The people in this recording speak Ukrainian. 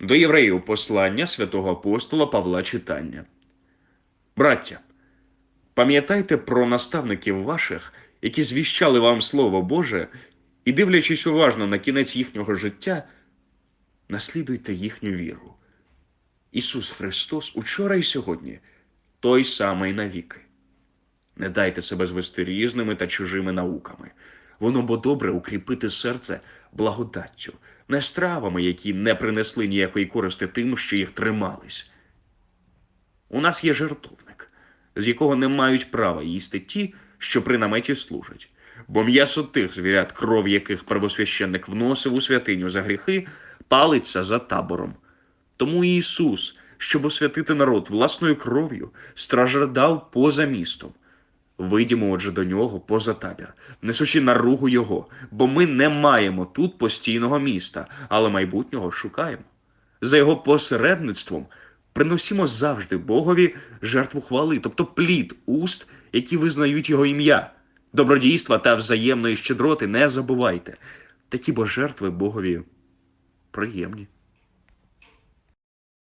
До євреїв послання святого апостола Павла читання. Браття, пам'ятайте про наставників ваших, які звіщали вам Слово Боже, і, дивлячись уважно на кінець їхнього життя, наслідуйте їхню віру. Ісус Христос учора і сьогодні той самий навіки. Не дайте себе звести різними та чужими науками. Воно бо добре укріпити серце благодаттю, не стравами, які не принесли ніякої користи тим, що їх тримались. У нас є жертовник, з якого не мають права їсти ті, що при наметі служать. Бо м'ясо тих звірят, кров яких первосвященник вносив у святиню за гріхи, палиться за табором. Тому Ісус, щоб освятити народ власною кров'ю, страждав поза містом. Вийдімо, отже, до нього поза табір, несучи наругу його, бо ми не маємо тут постійного міста, але майбутнього шукаємо. За його посередництвом приносимо завжди Богові жертву хвали, тобто плід уст, які визнають його ім'я. Добродійства та взаємної щедроти не забувайте. Такі бо жертви Богові приємні.